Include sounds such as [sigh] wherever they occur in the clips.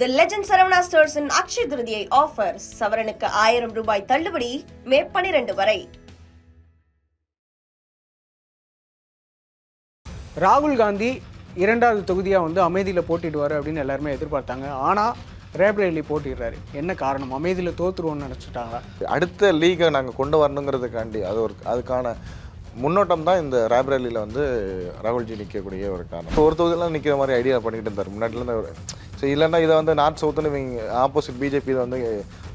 தி legend Saravana ஸ்டோர்ஸின் Akshaya Tritiya offer சவரனுக்கு ஆயிரம் ரூபாய் தள்ளுபடி மே பனிரெண்டு வரை. ராகுல் காந்தி இரண்டாவது தொகுதியாக வந்து அமைதியில் போட்டிடுவார் அப்படின்னு எல்லாருமே எதிர்பார்த்தாங்க. ஆனால் ரேப்ரேலி போட்டிடுறாரு. என்ன காரணம்? அமைதியில் தோத்துருவோம்னு நினச்சிட்டாங்களா? அடுத்த லீகை நாங்கள் கொண்டு வரணுங்கிறதுக்காண்டி அது ஒரு அதுக்கான முன்னோட்டம் தான் இந்த ரேப்ரேலியில் வந்து ராகுல்ஜி நிற்கக்கூடிய ஒரு காரணம். ஒரு தொகுதியெல்லாம் நிற்கிற மாதிரி ஐடியா பண்ணிக்கிட்டு இருந்தார். முன்னாடிலேருந்து ஸோ இல்லைன்னா இதை வந்து நார்த் சவுத்துன்னு இவங்க ஆப்போசிட் பிஜேபி இதை வந்து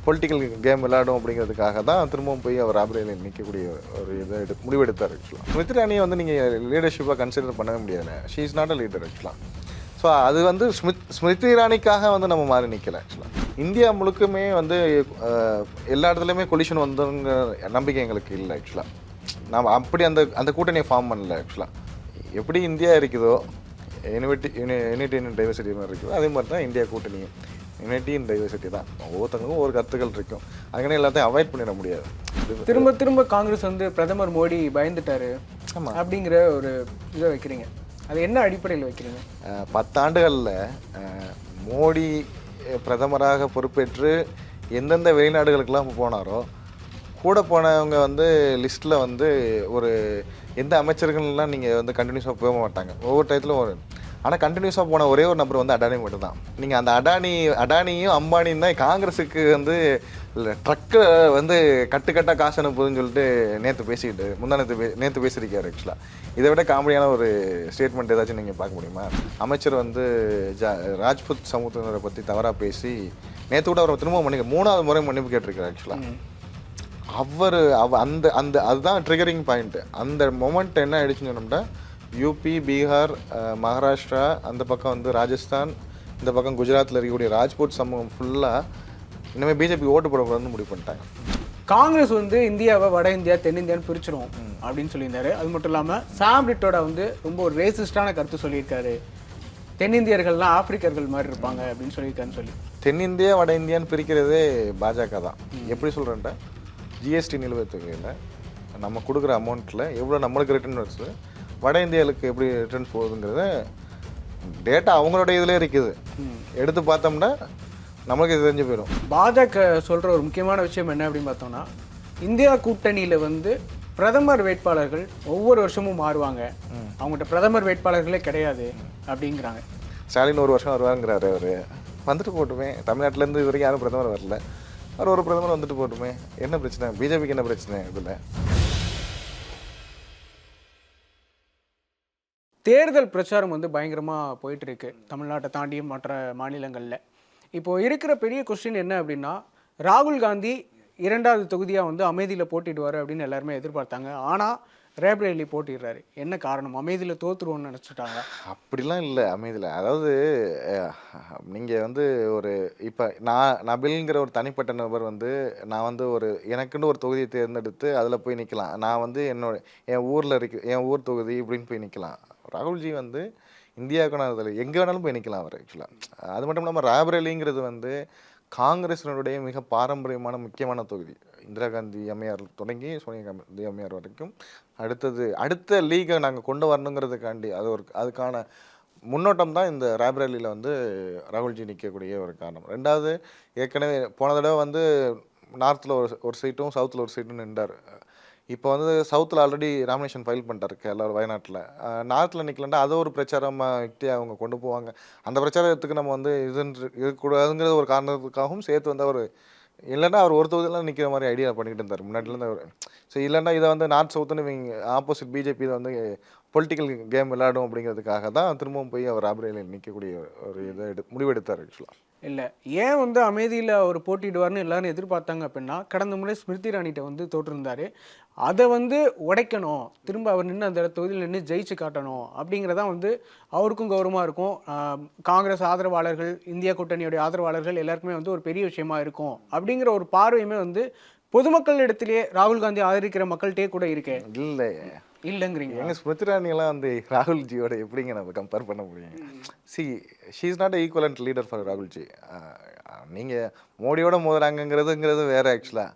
பொலிட்டிக்கல் கேம் விளையாடும் அப்படிங்கிறதுக்காக தான் திரும்பவும் போய் அவர் ரேப்ரேலியில் நிற்கக்கூடிய ஒரு இதை எடு முடிவெடுத்தார் ஆக்சுவலாக ஸ்மிருதி இரானியை வந்து நீங்கள் லீடர்ஷிப்பாக கன்சிடர் பண்ணவே முடியாது she is not a leader ஆக்சுவலாக ஸோ அது வந்து ஸ்மித் ஸ்மிருதி இரானிக்காக வந்து நம்ம மாறி நிற்கல ஆக்சுவலாக இந்தியா முழுக்குமே வந்து எல்லா இடத்துலையுமே கொலிஷன் வந்துங்கிற நம்பிக்கை எங்களுக்கு இல்லை ஆக்சுவலாக நாம் அப்படி அந்த அந்த கூட்டணியை ஃபார்ம் பண்ணல ஆக்சுவலாக எப்படி இந்தியா இருக்குதோ யூனிவர்ட்டி யூனிட்டி இன் டைவர்சிட்டி மாதிரி இருக்குதோ அதே மாதிரி தான் இந்தியா கூட்டணியும். யூனிட்டி இன் டைவர்சிட்டி தான். ஒவ்வொருத்தங்களுக்கும் ஒவ்வொரு கருத்துக்கள் இருக்கும். அதுக்கான எல்லாத்தையும் அவாய்ட் பண்ணிட முடியாது. திரும்ப திரும்ப காங்கிரஸ் வந்து பிரதமர் மோடி பயந்துட்டாரு ஆமா. அப்படிங்கிற ஒரு இதை வைக்கிறீங்க. அது என்ன அடிப்படையில் வைக்கிறீங்க? பத்தாண்டுகளில் மோடி பிரதமராக பொறுப்பேற்று எந்தெந்த வெளிநாடுகளுக்கெல்லாம் போனாரோ கூட போனவங்க வந்து லிஸ்ட்டில் வந்து ஒரு எந்த அமைச்சர்கள்லாம் நீங்கள் வந்து கண்டினியூஸாக போக மாட்டாங்க. ஒவ்வொரு டயத்துலும் ஒரு ஆனால் கண்டினியூஸாக போன ஒரே ஒரு நபர் வந்து அடானி மட்டும் தான் நீங்கள் அந்த அடானி அடானியும் அம்பானியும் தான் காங்கிரஸுக்கு வந்து ட்ரக்கு வந்து கட்டுக்கட்டாக காசு அனுப்புதுன்னு சொல்லிட்டு நேற்று பேசிக்கிட்டு முந்தா நேற்று பே நேற்று பேசியிருக்காரு ஆக்சுவலாக இதை விட காமெடியான ஒரு ஸ்டேட்மெண்ட் ஏதாச்சும் நீங்கள் பார்க்க முடியுமா? அமைச்சர் வந்து ஜா ராஜ்புத் சமூகத்தினரை பற்றி தவறாக பேசி நேற்று கூட அவர் திரும்ப மன்னிக்க மூணாவது முறை மன்னிப்பு கேட்டிருக்காரு ஆக்சுவலாக அவர் அவ அந்த அந்த அதுதான் ட்ரிகரிங் பாயிண்ட் அந்த மொமெண்ட் என்ன ஆயிடுச்சுன்னு சொன்னோம்னா யூபி பீகார் மகாராஷ்டிரா அந்த பக்கம் வந்து ராஜஸ்தான் இந்த பக்கம் குஜராத்தில் இருக்கக்கூடிய ராஜ்பூட் சமூகம் ஃபுல்லாக இனிமேல் பிஜேபி ஓட்டு போடக்கூடாதுன்னு முடிவு பண்ணிட்டாங்க. காங்கிரஸ் வந்து இந்தியாவை வட இந்தியா தென்னிந்தியான்னு பிரிச்சிரும் அப்படின்னு சொல்லியிருந்தாரு. அது மட்டும் இல்லாமல் சாம் ரிட்டோட வந்து ரொம்ப ஒரு ரேசிஸ்டான கருத்து சொல்லியிருக்காரு. தென்னிந்தியர்கள்லாம் ஆப்பிரிக்கர்கள் மாதிரி இருப்பாங்க அப்படின்னு சொல்லியிருக்காருன்னு சொல்லி. தென்னிந்தியா வட இந்தியான்னு பிரிக்கிறதே பாஜக தான். எப்படி சொல்கிறேன்டா ஜிஎஸ்டி நிலுவைத் தொகையில் நம்ம கொடுக்குற அமௌண்ட்டில் எவ்வளோ நம்மளுக்கு ரிட்டர்ன் வருது? வட இந்தியாவுக்கு எப்படி ரிட்டர்ன் போகுதுங்கிறத டேட்டா அவங்களோட இதில் இருக்குது. எடுத்து பார்த்தோம்னா நம்மளுக்கு இது தெரிஞ்சு போயிடும். பாஜக சொல்ற ஒரு முக்கியமான விஷயம் என்ன அப்படின்னு பார்த்தோம்னா இந்தியா கூட்டணியில வந்து பிரதமர் வேட்பாளர்கள் ஒவ்வொரு வருஷமும் மாறுவாங்க. அவங்ககிட்ட பிரதமர் வேட்பாளர்களே கிடையாது அப்படிங்கிறாங்க. ஸ்டாலின் ஒரு வருஷம் வருவாங்கிறாரு அவர். வந்துட்டு போட்டுமே. தமிழ்நாட்டிலேருந்து இது வரைக்கும் யாரும் பிரதமர் வரல. அவர் ஒரு பிரதமர் வந்துட்டு போட்டுமே. என்ன பிரச்சனை? பிஜேபிக்கு என்ன பிரச்சனை இதில்? தேர்தல் பிரச்சாரம் வந்து பயங்கரமாக போயிட்டுருக்கு. தமிழ்நாட்டை தாண்டியும் மற்ற மாநிலங்களில். இப்போது இருக்கிற பெரிய கொஸ்டின் என்ன அப்படின்னா ராகுல் காந்தி இரண்டாவது தொகுதியாக வந்து அமைதியில் போட்டிடுவார் அப்படின்னு எல்லாருமே எதிர்பார்த்தாங்க. ஆனால் ரேப்ரேலி போட்டிடுறாரு. என்ன காரணம்? அமைதியில் தோத்துருவோம்னு நினச்சிட்டாங்க. அப்படிலாம் இல்லை அமைதியில். அதாவது நீங்கள் வந்து ஒரு இப்போ நான் நபில்ங்கிற ஒரு தனிப்பட்ட நபர் வந்து நான் வந்து ஒரு எனக்குன்னு ஒரு தொகுதியை தேர்ந்தெடுத்து அதில் போய் நிற்கலாம் நான் வந்து என்னோட என் ஊரில் இருக்க என் ஊர் தொகுதி இப்படின்னு போய் நிற்கலாம் ராகுல்ஜி வந்து இந்தியாவுக்கான அதில் எங்கே வேணாலும் போய் நிற்கலாம் அவர் ஆக்சுவலாக அது மட்டும் இல்லாமல் ராபரேலிங்கிறது வந்து காங்கிரஸினுடைய மிக பாரம்பரியமான முக்கியமான தொகுதி. இந்திரா காந்தி அம்மையார் தொடங்கி சோனியா காந்தி அம்மையார் வரைக்கும். அடுத்தது அடுத்த லீகை நாங்கள் கொண்டு வரணுங்கிறதுக்காண்டி அது ஒரு அதுக்கான முன்னோட்டம் தான் இந்த ராபரேலியில் வந்து ராகுல்ஜி நிற்கக்கூடிய ஒரு காரணம். ரெண்டாவது ஏற்கனவே போன தடவை வந்து நார்த்தில் ஒரு ஒரு சீட்டும் சவுத்தில் ஒரு சீட்டும் நின்றார். இப்போ வந்து சவுத்தில் ஆல்ரெடி நாமினேஷன் ஃபைல் பண்ணிட்டாரு கேரளா வயநாட்டில். நார்த்தில் நிற்கலன்னா அதை ஒரு பிரச்சாரமாக யுக்தி அவங்க கொண்டு போவாங்க. அந்த பிரச்சாரத்துக்கு நம்ம வந்து இதுன்ற இருக்கக்கூடாதுங்கிற ஒரு காரணத்துக்காகவும் சேர்த்து வந்து அவர் இல்லைன்னா அவர் ஒரு தொகுதியெல்லாம் நிற்கிற மாதிரி ஐடியா பண்ணிக்கிட்டு இருந்தார். முன்னாடிலேருந்து அவர். ஸோ இல்லைன்னா இதை வந்து நார்த் சவுத்துன்னு இவங்க ஆப்போசிட் பிஜேபி இதை வந்து பொலிட்டிக்கல் கேம் விளையாடும் அப்படிங்கிறதுக்காக தான் திரும்பவும் போய் அவர் ராபரேலியில் நிற்கக்கூடிய ஒரு இதை எடு முடிவெடுத்தார் ஆக்சுவலாக இல்லை. ஏன் வந்து அமைதியில் அவர் போட்டிடுவார்னு எல்லாரும் எதிர்பார்த்தாங்க அப்படின்னா கடந்த முறை ஸ்மிருதி ராணிகிட்ட வந்து தோற்றிருந்தார். அதை வந்து உடைக்கணும். திரும்ப அவர் நின்று அந்த தொகுதியில் நின்று ஜெயிச்சு காட்டணும் அப்படிங்கிறதான் வந்து அவருக்கும் கௌரவமாக இருக்கும். காங்கிரஸ் ஆதரவாளர்கள் இந்தியா கூட்டணியுடைய ஆதரவாளர்கள் எல்லாருக்குமே வந்து ஒரு பெரிய விஷயமா இருக்கும் அப்படிங்கிற ஒரு பார்வையுமே வந்து பொதுமக்கள் இடத்திலேயே ராகுல் காந்தி ஆதரிக்கிற மக்கள்கிட்டே கூட இருக்கே. இல்லை இல்லைங்கிறீங்க எங்க ஸ்மிருதி இராணியெல்லாம் வந்து ராகுல்ஜியோட எப்படிங்க நம்ம கம்பேர் பண்ண முடியும்? See she is not equivalent leader for Rahul ji. நீங்கள் மோடியோட மோதுறாங்கங்கிறதுங்கிறது வேற ஆக்சுவலாக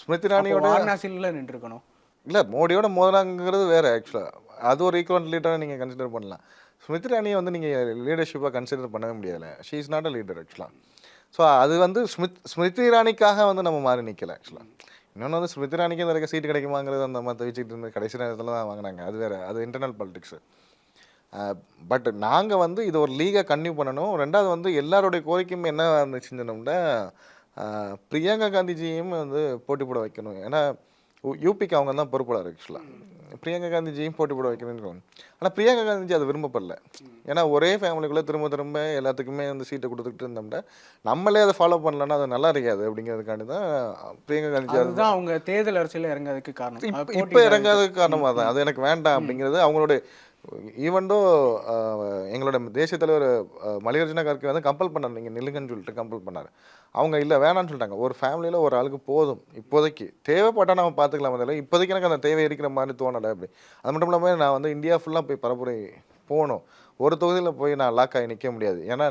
ஸ்மிருதி இராணியோட வாரணாசியில் நின்று இருக்கணும் இல்லை மோடியோட மோதுறாங்கிறது வேற ஆக்சுவலாக அது ஒரு ஈக்குவலண்ட் லீடராக நீங்கள் கன்சிடர் பண்ணலாம். ஸ்மிருதி இரானியை வந்து நீங்கள் லீடர்ஷிப்பாக கன்சிடர் பண்ணவே முடியல she is not a leader ஆக்சுவலாக ஸோ அது வந்து ஸ்மித் ஸ்மிருதி இரானிக்காக வந்து நம்ம மாறி நிற்கல ஆக்சுவலாக இன்னொன்று வந்து ஸ்மிருதி இரானிக்கு இந்த வரைக்கும் சீட் கிடைக்குமாங்கிறது அந்த மற்ற வச்சுக்கிட்டு இருந்து கடைசி நேரத்தில் தான் வாங்கினாங்க. அது வேறு அது இன்டர்னல் பாலிடிக்ஸு பட் நாங்கள் வந்து இது ஒரு லீகாக கன்டினியூ பண்ணணும். ரெண்டாவது வந்து எல்லாருடைய கோரிக்கையும் என்ன இருந்துச்சுன்னு சொன்னோம்னா பிரியங்கா காந்திஜியும் வந்து போட்டி போட வைக்கணும். ஏன்னா யூபிக்கு அவங்க தான் பொறுப்பாளர் ஆக்சுவலாக பிரியங்கா காந்திஜியும் போட்டி போட வைக்கணும்னு ஆனால் பிரியங்கா காந்திஜி அதை விரும்பப்படல. ஏன்னா ஒரே ஃபேமிலிக்குள்ளே திரும்ப திரும்ப எல்லாத்துக்குமே வந்து சீட்டை கொடுத்துக்கிட்டு இருந்தோம்னா நம்மளே அதை ஃபாலோ பண்ணலன்னா அது நல்லா இருக்காது அப்படிங்கிறதுக்காண்டி தான் பிரியங்கா காந்திஜி அது அதுதான் அவங்க தேர்தல் அரசியல் இறங்காததுக்கு காரணம். இப்போ இறங்காததுக்கு காரணமாக தான் அது எனக்கு வேண்டாம் அப்படிங்கிறது அவங்களோட ஈவன்டோ எங்களோட தேசிய தலைவர் uh, மல்லிகார்ஜுன கார்கே வந்து கம்பல் பண்ணார். நீங்கள் நில்லுங்கன்னு சொல்லிட்டு கம்பல் பண்ணார். அவங்க இல்லை வேணாம்னு சொல்லிட்டாங்க. ஒரு ஃபேமிலியில் ஒரு ஆளுக்கு போதும். இப்போதைக்கு தேவைப்பட்டா நம்ம பார்த்துக்கலாம். அதில் இப்போதைக்கு எனக்கு அந்த தேவை இருக்கிற மாதிரி தோணலை அப்படி. அது மட்டும் இல்லாமல் நான் வந்து இந்தியா ஃபுல்லாக போய் பரப்புரை போகணும். ஒரு தொகுதியில் போய் நான் லாக் ஆகி நிற்க முடியாது. ஏன்னா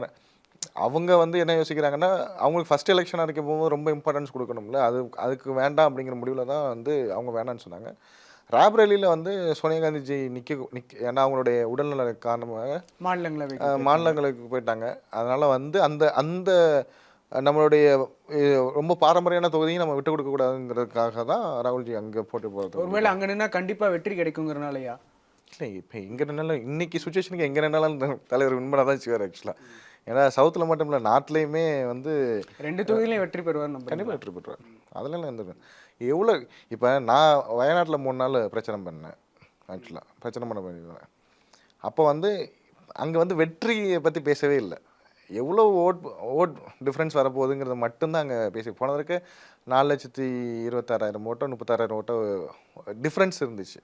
அவங்க வந்து என்ன யோசிக்கிறாங்கன்னா அவங்களுக்கு ஃபஸ்ட் எலெக்ஷன் அடிக்க போகும்போது ரொம்ப இம்பார்ட்டன்ஸ் கொடுக்கணும்ல. அது அதுக்கு வேண்டாம் அப்படிங்கிற முடிவில் தான் வந்து அவங்க வேணாம்னு சொன்னாங்க. ராப்ரேலியில் வந்து சோனியா காந்திஜி நிற்க நிற்க ஏன்னா அவங்களுடைய உடல்நல காரணமாக மாநிலங்களவை அஹ், மாநிலங்களுக்கு போயிட்டாங்க. அதனால் வந்து அந்த அந்த நம்மளுடைய ரொம்ப பாரம்பரியான தொகுதியும் நம்ம விட்டு கொடுக்க கூடாதுங்கிறதுக்காக தான் ராகுல்ஜி அங்கே போட்டு போகிறது ஒருவேளை அங்க நின்னா கண்டிப்பா வெற்றி கிடைக்குங்கிறனாலயா? இல்லை இப்போ எங்கே நின்னாலும் இன்னைக்கு சுச்சுவேஷனுக்கு எங்கே நின்னாலும் தலைவர் வின் பண்ண தான் செய்வார் ஆக்சுவலாக ஏன்னா சவுத்தில் மட்டும் இல்லை நாட்டிலையுமே வந்து ரெண்டு தொகுதியிலையும் வெற்றி பெறுவார் நம்ம கண்டிப்பாக வெற்றி பெற்றுவார் அதெல்லாம் எந்த எவ்வளோ இப்போ நான் வயநாட்டில் மூணு நாள் பிரச்சனை பண்ணேன் ஆக்சுவலாக பிரச்சனை பண்ண பண்ணிடுவேன் அப்போ வந்து அங்கே வந்து வெற்றியை பற்றி பேசவே இல்லை. எவ்வளோ ஓட் ஓட் டிஃப்ரென்ஸ் வரப்போகுதுங்கிறது மட்டும்தான் அங்கே பேசி போனதற்கு நாலு லட்சத்தி இருபத்தாறாயிரம் ஓட்டோ முப்பத்தாறாயிரம் ஓட்டோ டிஃப்ரென்ஸ் இருந்துச்சு.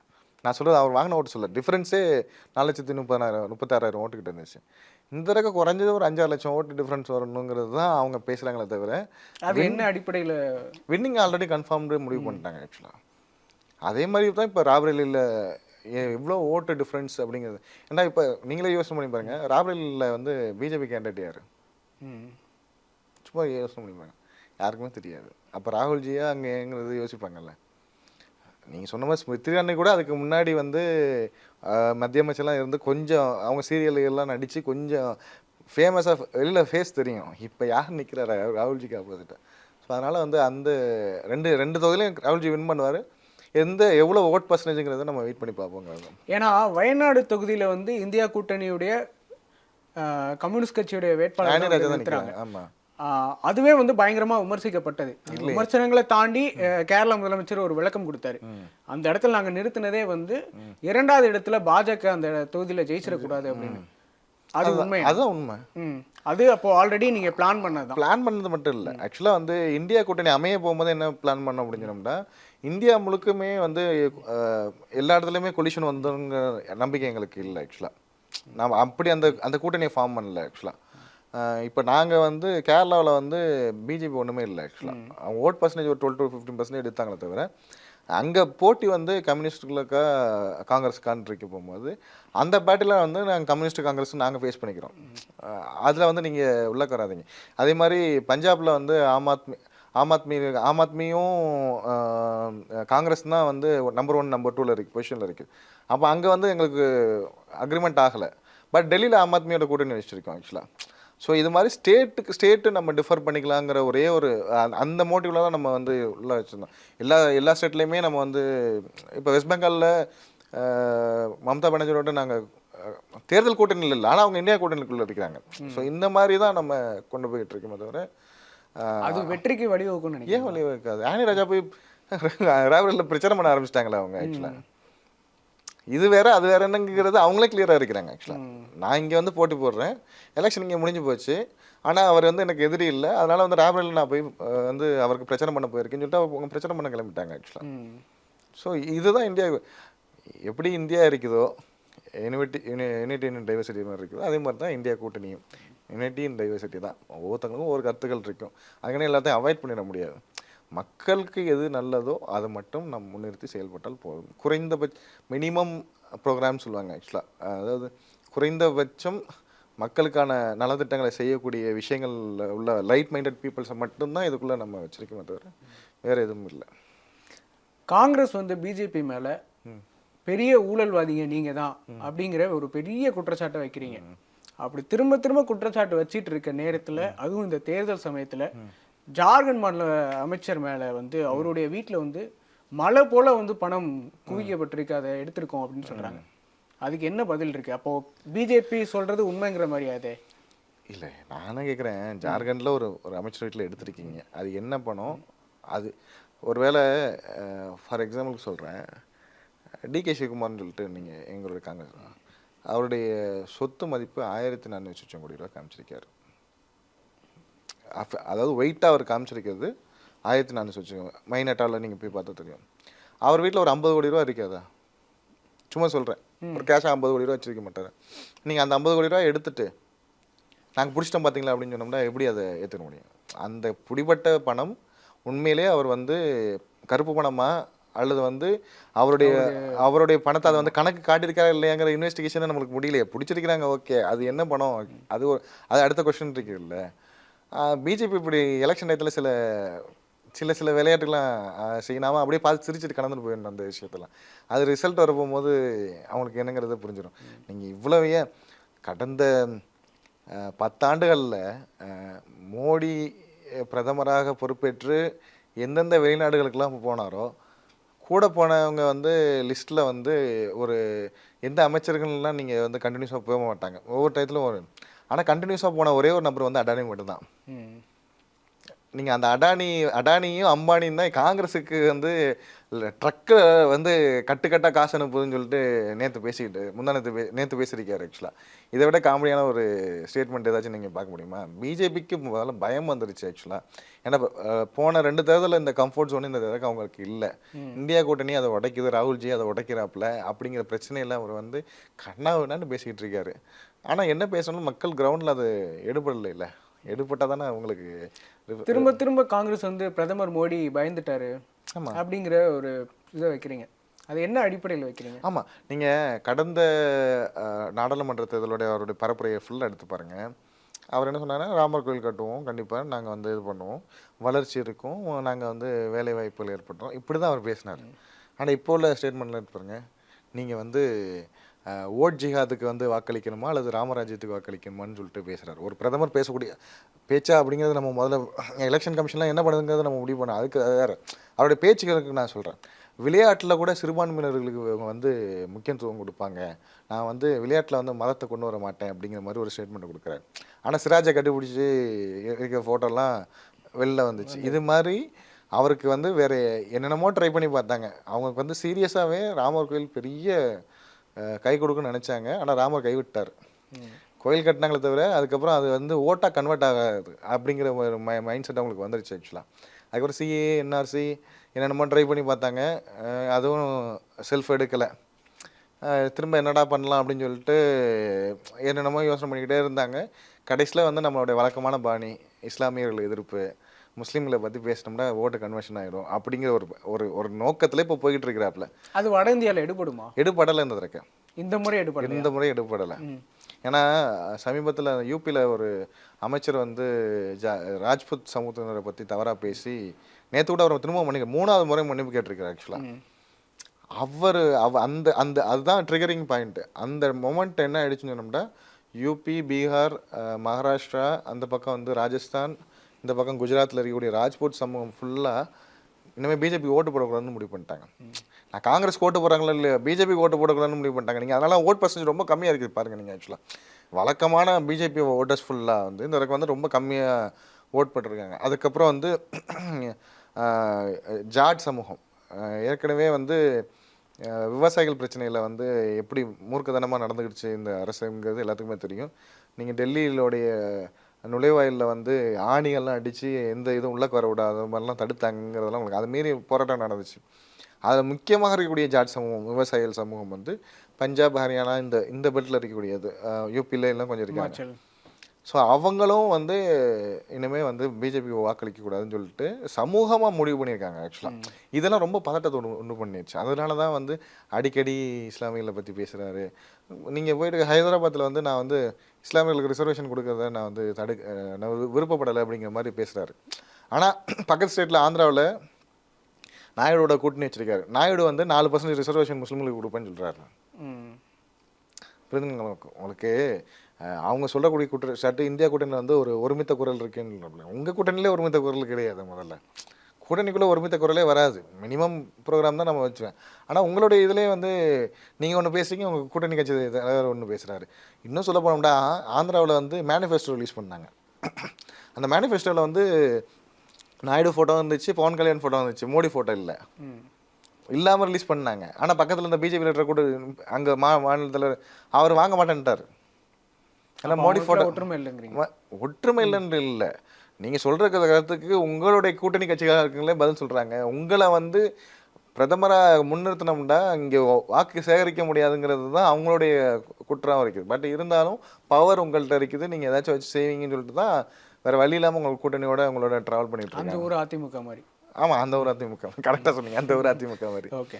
நான் சொல்கிறது அவர் வாங்கின ஓட்டு சொல்ல டிஃப்ரென்ஸே நாலு லட்சத்தி முப்பதாயிரம் முப்பத்தாறாயிரம் ஓட்டுக்கிட்ட இருந்துச்சு. இந்த தடவை குறைஞ்சது ஒரு அஞ்சாறு லட்சம் ஓட்டு டிஃப்ரென்ஸ் வரணுங்கிறது தான் அவங்க பேசுகிறாங்களே தவிர அது என்ன அடிப்படையில? வின்னிங் ஆல்ரெடி கன்ஃபார்ம்டு முடிவு பண்ணிட்டாங்க ஆக்சுவலாக அதே மாதிரி தான் இப்போ ராபரேலியில் எவ்வளோ ஓட்டு டிஃப்ரென்ஸ் அப்படிங்கிறது. ஏன்னா இப்போ நீங்களே யோசனை பண்ணி பாருங்க ராபரேலியில் வந்து பிஜேபி கேண்டிடேட் யார். சும்மா யோசனை பண்ணி பாருங்க யாருக்குமே தெரியாது. அப்போ ராகுல்ஜியா அங்கேங்கிறது யோசிப்பாங்கல்ல. நீங்கள் சொன்ன மாதிரி ஸ்மிருதி இரானி கூட அதுக்கு முன்னாடி வந்து மத்திய அமைச்சர்லாம் இருந்து கொஞ்சம் அவங்க சீரியல் எல்லாம் நடித்து கொஞ்சம் ஃபேமஸாக வெளியில் ஃபேஸ் தெரியும். இப்போ யார் நிற்கிறாரா ராகுல்ஜிக்கு ஆப்போசிட்டாக ஸோ அதனால் வந்து அந்த ரெண்டு ரெண்டு தொகுதியிலையும் ராகுல்ஜி வின் பண்ணுவார். எந்த எவ்வளோ ஓட் பர்சன்டேஜுங்கிறத நம்ம வெயிட் பண்ணி பார்ப்போங்க ஏன்னா வயநாடு தொகுதியில வந்து இந்தியா கூட்டணியுடைய கம்யூனிஸ்ட் கட்சியுடைய வேட்பாளர் ஆமாம் அதுவே வந்து பயங்கரமா விமர்சிக்கப்பட்டது. விமர்சனங்களை தாண்டி கேரள முதலமைச்சர் ஒரு விளக்கம் கொடுத்தாரு. அந்த இடத்துல நாங்க நிறுத்தினதே வந்து இரண்டாவது இடத்துல பாஜக அந்த தொகுதியில ஜெயிச்சிடக்கூடாது அப்படின்னு. அது உண்மை. அதுதான் உண்மை. அது அப்போ ஆல்ரெடி நீங்க பிளான் பண்ணதுதான் பிளான் பண்ணது மட்டும் இல்லை. ஆக்சுவலாக வந்து இந்தியா கூட்டணி அமைய போகும்போது என்ன பிளான் பண்ண முடிஞ்சோம்னா இந்தியா முழுக்குமே வந்து எல்லா இடத்துலையுமே கொலிஷன் வந்துங்க நம்பிக்கை எங்களுக்கு இல்லை ஆக்சுவலாக நாம் அப்படி அந்த அந்த கூட்டணியை ஃபார்ம் பண்ணல ஆக்சுவலாக இப்போ நாங்கள் வந்து கேரளாவில் வந்து பிஜேபி ஒன்றுமே இல்லை ஆக்சுவலாக அவங்க ஓட் பர்சன்டேஜ் ஒரு டுவெல் டு ஃபிஃப்டின் பர்சன்டேஜ் எடுத்தாங்களே தவிர அங்கே போட்டி வந்து கம்யூனிஸ்டுகளுக்கா காங்கிரஸ்கான் இருக்க போகும்போது அந்த பேட்டில் வந்து நாங்கள் கம்யூனிஸ்ட் காங்கிரஸ் நாங்கள் ஃபேஸ் பண்ணிக்கிறோம். அதில் வந்து நீங்கள் உள்ள வராதீங்க. அதே மாதிரி பஞ்சாபில் வந்து ஆம் ஆத்மி ஆம் ஆத்மி ஆம் ஆத்மியும் காங்கிரஸ் தான் வந்து நம்பர் ஒன் நம்பர் டூவில் இருக்குது பொசிஷனில் இருக்குது அப்போ அங்கே வந்து எங்களுக்கு அக்ரிமெண்ட் ஆகலை. பட் டெல்லியில் ஆம் ஆத்மியோட கூட்டணி வச்சுருக்கோம் ஆக்சுவலாக ஸோ இது மாதிரி ஸ்டேட்டுக்கு ஸ்டேட்டு நம்ம டிஃபர் பண்ணிக்கலாங்கிற ஒரே ஒரு அந்த- அந்த மோட்டிவில் தான் நம்ம வந்து உள்ள வச்சுருந்தோம். எல்லா எல்லா ஸ்டேட்லேயுமே நம்ம வந்து இப்போ வெஸ்ட் பெங்காலில் மம்தா பானர்ஜியோட நாங்கள் தேர்தல் கூட்டணியில் இல்லை. ஆனால் அவங்க இந்தியா கூட்டணிக்குள்ளே இருக்கிறாங்க. ஸோ இந்த மாதிரி தான் நம்ம கொண்டு போயிட்டு இருக்கோமே தவிர அது வெற்றிக்கு வழிவகுக்கும்னு நினைக்கிறேன் ஏன் வழி இருக்காது ஆனி ராஜா போய் [laughs] ராவலில் பிரச்சாரம் பண்ண ஆரம்பிச்சிட்டாங்களா அவங்க ஆக்சுவலாக இது வேற அது வேற என்னங்கிறது அவங்களே கிளியராக இருக்கிறாங்க ஆக்சுவலாக நான் இங்கே வந்து போட்டி போடுறேன். எலெக்ஷன் இங்கே முடிஞ்சு போச்சு. ஆனால் அவர் வந்து எனக்கு எதிரி இல்லை. அதனால வந்து ராபரேலில் நான் போய் வந்து அவருக்கு பிரச்சனை பண்ண போயிருக்கேன்னு சொல்லிட்டு அவங்க பிரச்சனை பண்ண கிளம்பிட்டாங்க ஆக்சுவலாக. ஸோ இதுதான் இந்தியா எப்படி இந்தியா இருக்குதோ யூனிவர்ட்டி யூனிட்டி இன் டைவர்சிட்டி மாதிரி இருக்குதோ அதே மாதிரி தான் இந்தியா கூட்டணியும். யூனிட்டி இன் டைவர்சிட்டி தான். ஒவ்வொருத்தங்களுக்கும் ஒவ்வொரு கருத்துக்கள் இருக்கும். அதுக்கான எல்லாத்தையும் அவாய்ட் பண்ணிட முடியாது. மக்களுக்கு எது நல்லதோ அதை மட்டும் நம் முன்னிறுத்தி செயல்பட்டால் போதும். குறைந்தபட்ச மினிமம் ப்ரோக்ராம் சொல்லுவாங்க ஆக்சுவலாக அதாவது குறைந்தபட்சம் மக்களுக்கான நலத்திட்டங்களை செய்யக்கூடிய விஷயங்கள் உள்ள லைட் மைண்டட் பீப்புள்ஸை மட்டும்தான் இதுக்குள்ளே நம்ம வச்சிருக்கோமே தவிர வேறு எதுவும் இல்லை. காங்கிரஸ் வந்து பிஜேபி மேல பெரிய ஊழல்வாதிங்க நீங்க தான் அப்படிங்கிற ஒரு பெரிய குற்றச்சாட்டை வைக்கிறீங்க. அப்படி திரும்ப திரும்ப குற்றச்சாட்டு வச்சிட்டு இருக்க நேரத்துல அதுவும் இந்த தேர்தல் சமயத்துல ஜார்க்கண்ட் மாநில அமைச்சர் மேலே வந்து அவருடைய வீட்டில் வந்து மழை போல வந்து பணம் குவிக்கப்பட்டிருக்கு அதை எடுத்திருக்கோம் அப்படின்னு சொல்கிறாங்க அதுக்கு என்ன பதில் இருக்கு? அப்போ பிஜேபி சொல்றது உண்மைங்கிற மாதிரி அதே இல்லை நானே கேட்குறேன். ஜார்க்கண்டில் ஒரு ஒரு அமைச்சர் வீட்டில் எடுத்திருக்கீங்க. அது என்ன பணம்? அது ஒருவேளை ஃபார் எக்ஸாம்பிளுக்கு சொல்கிறேன் டிகே சிவகுமார்னு சொல்லிட்டு நீங்கள் எங்களுடைய காங்கிரஸ் அவருடைய சொத்து மதிப்பு ஆயிரத்தி நானூற்றி லட்சம் கோடி ரூபா காமிச்சிருக்காரு. அதாவது வெயிட்டாக அவர் காமிச்சிருக்கிறது ஆயிரத்தி நானூற்றி லட்சம் மைனட்டாவில் நீங்கள் போய் பார்த்தா தெரியும். அவர் வீட்டில் ஒரு ஐம்பது கோடி ரூபா இருக்காதா? சும்மா சொல்கிறேன் ஒரு கேஷாக ஐம்பது கோடி ரூபா வச்சிருக்க மாட்டார். நீங்கள் அந்த ஐம்பது கோடி ரூபா எடுத்துட்டு நாங்கள் பிடிச்சிட்டோம் பார்த்தீங்களா அப்படின்னு சொன்னோம்னா எப்படி அதை ஏற்றுக்க முடியும்? அந்த பிடிபட்ட பணம் உண்மையிலே அவர் வந்து கருப்பு பணமா அல்லது வந்து அவருடைய அவருடைய பணத்தை அதை வந்து கணக்கு காட்டியிருக்காரா இல்லையாங்கிற இன்வெஸ்டிகேஷனை நம்மளுக்கு முடியலையே. பிடிச்சிருக்கிறாங்க ஓகே அது என்ன பணம்? அது ஒரு அது அடுத்த கொஸ்டின் இருக்குல்ல பிஜேபி இப்படி எலெக்ஷன் டயத்தில் சில சில சில விளையாட்டுலாம் செய்யாமல் அப்படியே பார்த்து சிரிச்சிட்டு கடந்துட்டு போயிடணும் அந்த விஷயத்தெல்லாம். அது ரிசல்ட் வரப்போகும்போது அவங்களுக்கு என்னங்கிறத புரிஞ்சிடும் நீங்கள் இவ்வளவு ஏன் கடந்த பத்தாண்டுகளில் மோடி பிரதமராக பொறுப்பேற்று எந்தெந்த வெளிநாடுகளுக்கெல்லாம் போனாரோ கூட போனவங்க வந்து லிஸ்ட்டில் வந்து ஒரு எந்த அமைச்சர்கள்லாம் நீங்கள் வந்து கண்டினியூஸாக போக மாட்டாங்க. ஒவ்வொரு டயத்துலையும் ஒரு ஆனால் கண்டினியூஸாக போன ஒரே ஒரு நபர் வந்து அடானி மட்டும்தான். நீங்கள் அந்த அடானி அடானியும் அம்பானியும் தான் காங்கிரஸுக்கு வந்து ட்ரக்கை வந்து கட்டுக்கட்டாக காசு அனுப்புதுன்னு சொல்லிட்டு நேற்று பேசிக்கிட்டு முந்தானத்து பே நேற்று பேசியிருக்காரு ஆக்சுவலாக இதை விட காமெடியான ஒரு ஸ்டேட்மெண்ட் ஏதாச்சும் நீங்கள் பார்க்க முடியுமா? பிஜேபிக்கு முதல்ல பயம் வந்துருச்சு ஆக்சுவலாக ஏன்னா போன ரெண்டு தேர்தலில் இந்த கம்ஃபர்ட் zone இந்த தடவை அவங்களுக்கு இல்லை. இந்தியா கூட்டணி அதை உடைக்குது ராகுல்ஜி அதை உடைக்கிறாப்புல அப்படிங்கிற பிரச்சனையில் அவர் வந்து கண்ணாவுன்னு பேசிக்கிட்டு இருக்காரு. ஆனால் என்ன பேசணும் மக்கள் கிரவுண்டில் அது எடுபடலை இல்லை எடுபட்டால் தானே அவங்களுக்கு திரும்ப திரும்ப காங்கிரஸ் வந்து பிரதமர் மோடி பயந்துட்டாரு ஆமா. அப்படிங்கிற ஒரு இதை வைக்கிறீங்க. அது என்ன அடிப்படையில் வைக்கிறீங்க? ஆமாம் நீங்கள் கடந்த நாடாளுமன்ற தேர்தலுடைய அவருடைய பரப்புரையை ஃபுல்லாக எடுத்து பாருங்க. அவர் என்ன சொன்னாருன்னா ராமர் கோயில் கட்டுவோம் கண்டிப்பாக நாங்கள் வந்து இது பண்ணுவோம். வளர்ச்சி இருக்கும் நாங்கள் வந்து வேலை வாய்ப்புகள் ஏற்படுத்தும் இப்படி தான் அவர் பேசினார். ஆனால் இப்போ உள்ள ஸ்டேட்மெண்ட்டில் எடுத்து பாருங்க. நீங்கள் வந்து ஓட் ஜிஹாதுக்கு வந்து வாக்களிக்கணுமா அல்லது ராமராஜ்யத்துக்கு வாக்களிக்கணுமான்னு சொல்லிட்டு பேசுகிறார் ஒரு பிரதமர் பேசக்கூடிய பேச்சா அப்படிங்கிறது நம்ம முதல்ல எலெக்ஷன் கமிஷன்லாம் என்ன பண்ணுதுங்கிறத நம்ம முடிவு பண்ணோம் அதுக்கு வேறு அவருடைய பேச்சுகளுக்கு நான் சொல்கிறேன் விளையாட்டில் கூட சிறுபான்மையினர்களுக்கு இவங்க வந்து முக்கியத்துவம் கொடுப்பாங்க. நான் வந்து விளையாட்டில் வந்து மதத்தை கொண்டு வர மாட்டேன் அப்படிங்கிற மாதிரி ஒரு ஸ்டேட்மெண்ட் கொடுக்குறாரு. ஆனால் சிராஜை கண்டுபிடிச்சி இருக்க ஃபோட்டோலாம் வெளில வந்துச்சு. இது மாதிரி அவருக்கு வந்து வேறு என்னென்னமோ ட்ரை பண்ணி பார்த்தாங்க. அவங்களுக்கு வந்து சீரியஸாகவே ராமர் கோயில் பெரிய கை கொடுக்குன்னு நினச்சாங்க. ஆனால் ராமர் கைவிட்டார். கோயில் கட்டினாங்களே தவிர அதுக்கப்புறம் அது வந்து ஓட்டாக கன்வெர்ட் ஆகாது அப்படிங்கிற ஒரு மை மைண்ட் செட் அவங்களுக்கு வந்துருச்சு ஆக்சுவலாக அதுக்கப்புறம் சிஏ என்ஆர்சி என்னென்னமோ ட்ரை பண்ணி பார்த்தாங்க. அதுவும் செல்ஃப் எடுக்கலை. திரும்ப என்னடா பண்ணலாம் அப்படின்னு சொல்லிட்டு என்னென்னமோ யோசனை பண்ணிக்கிட்டே இருந்தாங்க. கடைசியில் வந்து நம்மளுடைய வழக்கமான பாணி இஸ்லாமியர்கள் எதிர்ப்பு முஸ்லீம்களை பற்றி பேசினோம்னா ஓட்டு கன்வர்ஷன் ஆயிடும் அப்படிங்கிற ஒரு ஒரு ஒரு நோக்கத்தில் இப்போ போய்கிட்டு இருக்கிறாப்புல. அது வட இந்தியாவில் எடுபடுமா? எடுபடலை இந்த தடவை இந்த முறை எடுபடல இந்த முறை எடுப்படலை ஏன்னா சமீபத்தில் யூபியில் ஒரு அமைச்சர் வந்து ஜா ராஜ்புத் சமூகத்தினரை பற்றி தவறாக பேசி நேற்று கூட அவர் திரும்ப மன்னிக்க மூணாவது முறை மன்னிப்பு கேட்டிருக்காரு ஆக்சுவலாக அவர் அவ அந்த அந்த அதுதான் ட்ரிகரிங் பாயிண்ட் அந்த மொமெண்ட் என்ன ஆயிடுச்சுன்னு சொன்னோம்னா யூபி பீகார் மகாராஷ்டிரா அந்த பக்கம் வந்து ராஜஸ்தான் இந்த பக்கம் குஜராத்தில் இருக்கக்கூடிய ராஜ்கோட் சமூகம் ஃபுல்லாக இனிமேல் பிஜேபி ஓட்டு போடக்கூடாதுன்னு முடிவு பண்ணிட்டாங்க. நான் காங்கிரஸ் ஓட்டு போடுறாங்களா இல்லையா? பிஜேபி ஓட்டு போடக்கூடாதுன்னு முடிவு பண்ணிட்டாங்க. நீங்கள் அதனால் ஓட் பர்சன்டேஜ் ரொம்ப கம்மியாக இருக்குது பாருங்கள் நீங்கள் ஆக்சுவலாக வழக்கமான பிஜேபி ஓட்டர்ஸ் ஃபுல்லாக வந்து இந்த வரைக்கும் வந்து ரொம்ப கம்மியாக ஓட் போட்டிருக்காங்க. அதுக்கப்புறம் வந்து ஜாட் சமூகம் ஏற்கனவே வந்து விவசாயிகள் பிரச்சனையில் வந்து எப்படி மூர்க்கதனமாக நடந்துக்கிடுச்சு இந்த அரசுங்கிறது எல்லாத்துக்குமே தெரியும். நீங்கள் டெல்லியிலுடைய நுழைவாயிலில் வந்து ஆணிகள்லாம் அடித்து எந்த இதுவும் உள்ளக்க வர விடாத அது மாதிரிலாம் தடுத்தாங்கிறதெல்லாம் உங்களுக்கு அது மீறி போராட்டம் நடந்துச்சு. அதில் முக்கியமாக இருக்கக்கூடிய ஜாட் சமூகம் விவசாயிகள் சமூகம் வந்து பஞ்சாப் ஹரியானா இந்த இந்த பெல்ட்டில் இருக்கக்கூடியது. யூபியில் எல்லாம் கொஞ்சம் இருக்காங்க. ஸோ அவங்களும் வந்து இனிமேல் வந்து பிஜேபி வாக்களிக்க கூடாதுன்னு சொல்லிட்டு சமூகமாக முடிவு பண்ணியிருக்காங்க ஆக்சுவலாக இதெல்லாம் ரொம்ப பதட்டத்தை உண்டு உண்டு பண்ணிடுச்சு அதனால தான் வந்து அடிக்கடி இஸ்லாமியர்களை பற்றி பேசுகிறாரு நீங்கள் போயிட்டு ஹைதராபாத்தில் வந்து நான் வந்து இஸ்லாமியர்களுக்கு ரிசர்வேஷன் கொடுக்கறத நான் வந்து தடு நான் விருப்பப்படலை அப்படிங்கிற மாதிரி பேசுகிறாரு ஆனால் பக்கத்து ஸ்டேட்டில் ஆந்திராவில் நாயுடுவோட கூட்டணி வச்சிருக்காரு. நாயுடு வந்து நாலு பர்சன்ட் ரிசர்வேஷன் முஸ்லீம்களுக்கு கொடுப்பேன்னு சொல்றாரு. ம். புரியுதுங்களா உங்களுக்கு? அவங்க சொல்லக்கூடிய குற்றச்சாட்டு இந்தியா கூட்டணியில் வந்து ஒரு ஒருமித்த குரல் இருக்குன்னு உங்கள் கூட்டணியிலே ஒருமித்த குரல் கிடையாது முதல்ல. கூட்டணிக்குள்ளே ஒருமித்த குரலே வராது. மினிமம் ப்ரோக்ராம் தான் நம்ம வச்சுவேன். ஆனால் உங்களுடைய இதுலேயே வந்து நீங்கள் ஒன்று பேசுறீங்க உங்கள் கூட்டணி கட்சி தலைவர் ஒன்று பேசுகிறாரு இன்னும் சொல்ல போனோம்னா ஆந்திராவில் வந்து மேனிஃபெஸ்டோ ரிலீஸ் பண்ணாங்க. அந்த மேனிஃபெஸ்டோவில் வந்து நாயுடு ஃபோட்டோ வந்துச்சு பவன் கல்யாண் ஃபோட்டோ வந்துச்சு மோடி ஃபோட்டோ இல்லை. இல்லாமல் ரிலீஸ் பண்ணாங்க. ஆனால் பக்கத்தில் இருந்த பிஜேபி லீடர் கூட அங்கே மா மாநிலத்தில் அவர் வாங்க மாட்டேன்ட்டார். அப்ப மோடி ஃபோட்டோ ஒற்றுமை இல்லைங்கிறீங்க. ஒற்றுமை இல்லைன்னு இல்லை. நீங்கள் சொல்கிற கருத்துக்கு உங்களுடைய கூட்டணி கட்சிகளாக இருக்குங்களே பதில் சொல்கிறாங்க உங்களை வந்து பிரதமராக முன்னிறுத்தினோம்னா இங்கே வாக்கு சேகரிக்க முடியாதுங்கிறது தான் அவங்களுடைய குற்றம் இருக்குது பட் இருந்தாலும் பவர் உங்கள்கிட்ட இருக்குது. நீங்கள் ஏதாச்சும் வச்சு செய்வீங்கன்னு சொல்லிட்டு தான் வேறு வழி இல்லாமல் உங்கள் கூட்டணியோட உங்களோட ட்ராவல் பண்ணிட்டு அந்த ஊர் அதிமுக மாதிரி. ஆமாம் அந்த ஒரு அதிமுக கரெக்டாக சொன்னீங்க. அந்த ஒரு அதிமுக மாதிரி. ஓகே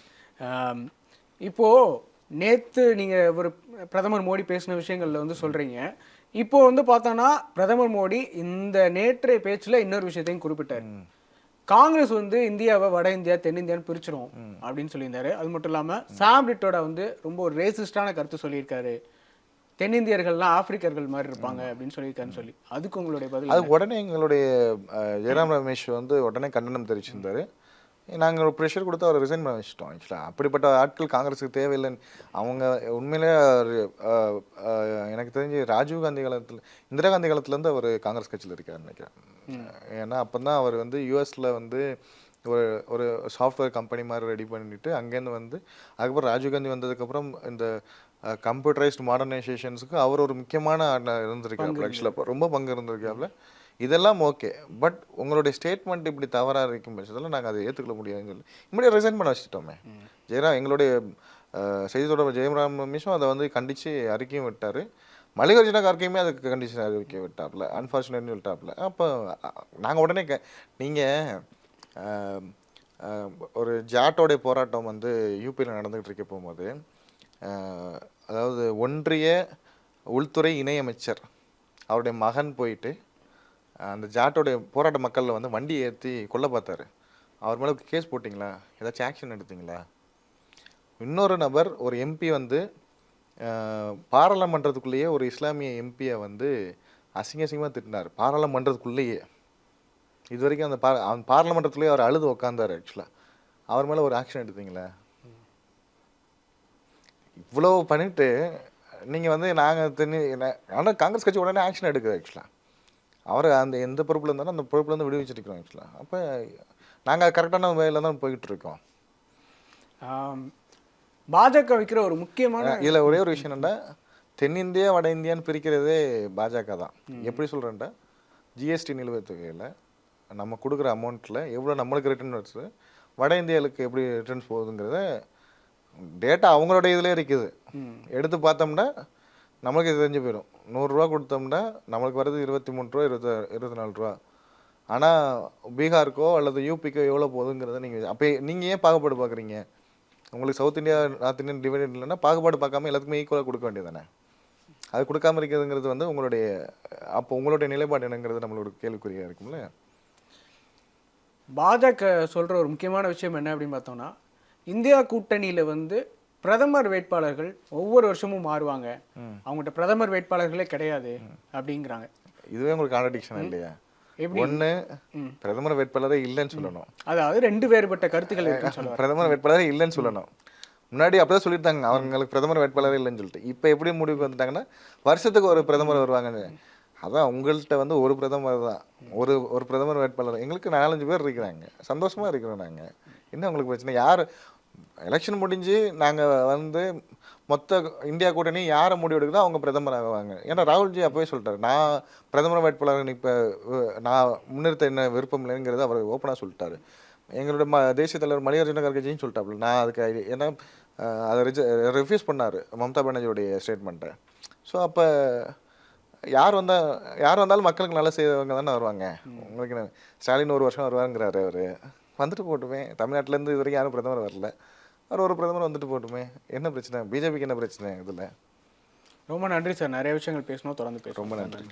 இப்போ நேத்து நீங்க ஒரு பிரதமர் மோடி பேசின விஷயங்கள்ல வந்து சொல்றீங்க. இப்போ வந்து பார்த்தோன்னா பிரதமர் மோடி இந்த நேற்றைய பேச்சுல இன்னொரு விஷயத்தையும் குறிப்பிட்டார். காங்கிரஸ் வந்து இந்தியாவை வட இந்தியா தென்னிந்தியான்னு பிரிச்சிரும் அப்படின்னு சொல்லியிருந்தாரு. அது மட்டும் இல்லாம சாம் ரிட்டோட வந்து ரொம்ப ஒரு ரேசிஸ்டான கருத்து சொல்லியிருக்காரு. தென்னிந்தியர்கள்லாம் ஆப்பிரிக்கர்கள் மாதிரி இருப்பாங்க அப்படின்னு சொல்லியிருக்காருன்னு சொல்லி. அதுக்கு உங்களுடைய பதில் அது உடனே எங்களுடைய ஜெயராம் ரமேஷ் வந்து உடனே கண்டனம் தெரிவிச்சிருந்தாரு. நாங்கள் ஒரு ப்ரெஷர் கொடுத்து அவரை ரிசைன் பண்ண வச்சிட்டோம் ஆக்சுவலாக அப்படிப்பட்ட ஆட்கள் காங்கிரஸுக்கு தேவையில்லைன்னு. அவங்க உண்மையிலே எனக்கு தெரிஞ்சு ராஜீவ் காந்தி காலத்தில் இந்திரா காந்தி காலத்துலேருந்து அவர் காங்கிரஸ் கட்சியில் இருக்காருன்னு நினைக்கிறேன். ஏன்னா அப்போ தான் அவர் வந்து யூஎஸில் வந்து ஒரு ஒரு சாஃப்ட்வேர் கம்பெனி மாதிரி ரெடி பண்ணிட்டு அங்கேருந்து வந்து அதுக்கப்புறம் ராஜீவ் காந்தி வந்ததுக்கப்புறம் இந்த கம்ப்யூட்டரைஸ்டு மாடர்னைசேஷன்ஸுக்கு அவர் ஒரு முக்கியமான ஆளா இருந்திருக்காப்புல ஆக்சுவலாக ரொம்ப பங்கு இருந்திருக்காப்புல இதெல்லாம் ஓகே. பட் உங்களுடைய ஸ்டேட்மெண்ட் இப்படி தவறாக இருக்கும் பட்சத்தில் நாங்கள் அதை ஏற்றுக்கொள்ள முடியாதுன்னு சொல்லி இம்மிடியாக ரிசைன் பண்ண வச்சுட்டோமே. ஜெயராம் எங்களுடைய செய்தி தொடர்பு ஜெயராம் ரமேஷும் அதை வந்து கண்டித்து அறிக்கையும் விட்டார். மல்லிகார்ஜுன கார்கையுமே அதுக்கு கண்டிஷன் அறிவிக்க விட்டாப்புல அன்ஃபார்ச்சுனேட்னு விட்டாப்புல அப்போ நாங்கள் உடனே க நீங்கள் ஒரு ஜாட்டோடைய போராட்டம் வந்து யூபியில் நடந்துகிட்டு இருக்க போகும்போது அதாவது ஒன்றிய உள்துறை இணையமைச்சர் அவருடைய மகன் போயிட்டு அந்த ஜாட்டோடைய போராட்ட மக்களில் வந்து வண்டி ஏற்றி கொல்ல பார்த்தாரு. அவர் மேலே கேஸ் போட்டிங்களா? ஏதாச்சும் ஆக்ஷன் எடுத்தீங்களா? இன்னொரு நபர் ஒரு எம்பி வந்து பாராளுமன்றத்துக்குள்ளேயே ஒரு இஸ்லாமிய எம்பியை வந்து அசிங்க அசிங்கமாக திட்டினார். பாராளுமன்றத்துக்குள்ளேயே. இது வரைக்கும் அந்த பா அந்த பாராளுமன்றத்துலேயே அவர் அழுது உக்காந்தார் ஆக்சுவலாக அவர் மேலே ஒரு ஆக்ஷன் எடுத்தீங்களா? இவ்வளோ பண்ணிட்டு நீங்கள் வந்து நாங்கள் தென்னி ஆனால் காங்கிரஸ் கட்சி உடனே ஆக்ஷன் எடுக்குது ஆக்சுவலாக அவர் அந்த எந்த பொறுப்பில் இருந்தாலும் அந்த பொறுப்புலேருந்து விடுவிச்சிருக்கிறோம் ஆக்சுவலாக அப்போ நாங்கள் கரெக்டான வேலையில் தான் ஆம், பாஜக வைக்கிற ஒரு முக்கியமான இதில் ஒரே ஒரு விஷயம் என்னன்னா தென்னிந்தியா வட இந்தியான்னு பிரிக்கிறதே பாஜக தான். எப்படி சொல்கிறேன்டா ஜிஎஸ்டி நிலுவைத் தொகையில் நம்ம கொடுக்குற அமௌண்ட்டில் எவ்வளோ நம்மளுக்கு ரிட்டர்ன் வருது வட இந்தியாவுக்கு எப்படி ரிட்டர்ன்ஸ் போகுதுங்கிறத டேட்டா அவங்களோட இதில் இருக்குது. எடுத்து பார்த்தோம்னா நம்மளுக்கு இது தெரிஞ்சு போயிடும். நூறுரூவா கொடுத்தோம்னா நம்மளுக்கு வர்றது இருபத்தி மூணு ரூபா இருபத்தி இருபத்தி நாலு ரூபா. ஆனால் பீகாருக்கோ அல்லது யூபிக்கோ எவ்வளோ போகுதுங்கிறத நீங்கள் அப்போ நீங்கள் ஏன் பாகுபாடு பார்க்குறீங்க உங்களுக்கு south India north Indian divided இல்லைன்னா பாகுபாடு பார்க்காம எல்லாத்துக்குமே ஈக்குவலாக கொடுக்க வேண்டியது தானே? அது கொடுக்காம இருக்கிறதுங்கிறது வந்து உங்களுடைய அப்போ உங்களுடைய நிலைப்பாடு என்னங்கிறது நம்மளோட கேள்விக்குறியாக இருக்கும்ல? பாஜக சொல்கிற ஒரு முக்கியமான விஷயம் என்ன அப்படின்னு பார்த்தோம்னா இந்தியா கூட்டணியில் வந்து பிரதமர் வேட்பாளர்கள் ஒவ்வொரு வருஷமும் மாறுவாங்க. அவங்ககிட்ட பிரதமர் வேட்பாளர்களே கிடையாது அப்படிங்கிறாங்க. இதுவே உங்களுக்கு கான்ட்ரடிக்ஷன் இல்லையா? ஒன்று பிரதமர் வேட்பாளரே இல்லைன்னு சொல்லணும். அதாவது ரெண்டு வேறுபட்ட கருத்துக்கள் பிரதமர் வேட்பாளரே இல்லைன்னு சொல்லணும். முன்னாடி அப்படிதான் சொல்லியிருந்தாங்க அவங்களுக்கு பிரதமர் வேட்பாளரே இல்லைன்னு சொல்லிட்டு. இப்போ எப்படி முடிவுக்கு வந்துட்டாங்கன்னா வருஷத்துக்கு ஒரு பிரதமர் வருவாங்கன்னு. அதான் உங்கள்கிட்ட வந்து ஒரு பிரதமர் தான். ஒரு ஒரு பிரதமர் வேட்பாளர். எங்களுக்கு நாலஞ்சு பேர் இருக்கிறாங்க. சந்தோஷமா இருக்கிறோம் நாங்கள் என்ன உங்களுக்கு பிரச்சனை? யார் எலெக்ஷன் முடிஞ்சு நாங்கள் வந்து மொத்த இந்தியா கூட்டணி யாரை முடிவு எடுக்குதோ அவங்க பிரதமர் ஆகுவாங்க ஏன்னா ராகுல்ஜி அப்பவே சொல்லிட்டாரு. நான் பிரதமர் வேட்பாளர் இப்போ நான் முன்னிறுத்த என்ன விருப்பம் இல்லைங்கிறத அவர் ஓப்பனாக சொல்லிட்டாரு. எங்களோட ம தேசிய தலைவர் மல்லிகார்ஜுன கர்கேஜியும் சொல்லிட்டாப்புல. நான் அதுக்கு ஐடி- ஏன்னா அதை ரிஜ ரெஃப்யூஸ் பண்ணார் மம்தா பானர்ஜியோடைய ஸ்டேட்மெண்ட்டை ஸோ அப்போ யார் வந்தா யார் வந்தாலும் மக்களுக்கு நல்லா செய்றவங்க தானே வருவாங்க. உங்களுக்கு ஸ்டாலின் ஒரு வருஷம் வருவாருங்கிறாரு அவர். வந்துட்டு போட்டுமே. தமிழ்நாட்டிலேருந்து இது வரைக்கும் யாரும் பிரதமர் வரல. அவர் ஒரு பிரதமர் வந்துட்டு போட்டுமே. என்ன பிரச்சனை? பிஜேபிக்கு என்ன பிரச்சனை இதில்? ரொம்ப நன்றி சார். நிறைய விஷயங்கள் பேசணும் தொடர்ந்து பேசுவோம். ரொம்ப நன்றி.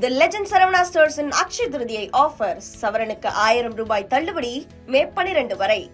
தி லெஜண்ட் சரவணா ஸ்டோர்ஸின் அக்ஷய திருதியை ஆஃபர் சவரனுக்கு ஆயிரம் ரூபாய் தள்ளுபடி மே பனிரெண்டு வரை.